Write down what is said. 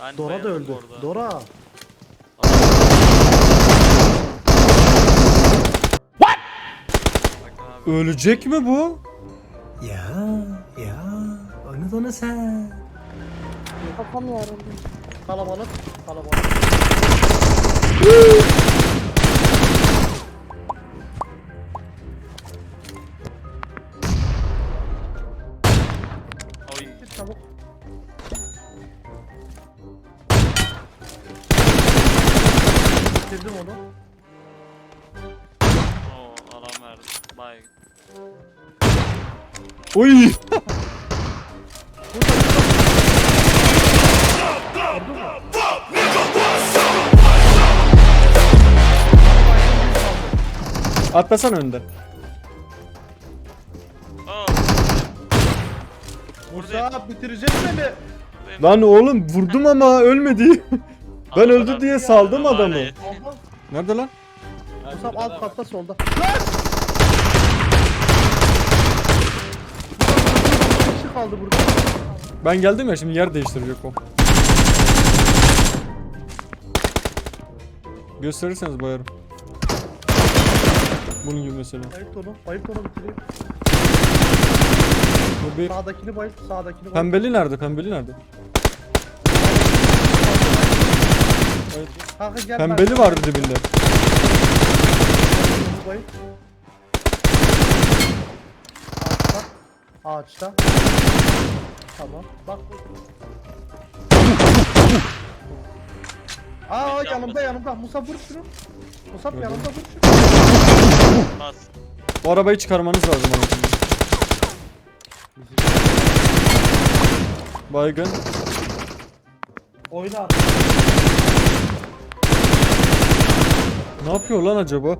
Ben Dora da öldü. orada. Dora. Abi. Ölecek mi bu? Ya ya onu onu sen. Kafam yarıldı. Kalabalık. Kalabalık. Bitirdim onu. Oo alan verdi. Bay. Oy! Atlasana önden. Oo. Musa bitirecek mi? Lan oğlum vurdum ama ölmedi. ben öldü diye saldım Adam adamı. Nerede lan? Musa alt katta solda. Kişi kaldı burada. Ben geldim ya şimdi yer değiştirecek o. Gösterirseniz bayarım. Bunun gibi mesela. Bayılt onu. Bayılt onu bitireyim. Bu bir... Sağdakini bayılt. Sağdakini bayılt. Pembeli nerede? Pembeli nerede? Kanka gel. Pembeli vardı dibinde. Ağaçta. Ağaçta. Tamam. Bak. Aa Bir yanımda yanımda. Musa vur şunu. Musa Gördüm. yanımda vur şunu. Bas. O arabayı çıkarmanız lazım. Baygın. Oyna. Ne yapıyor lan acaba?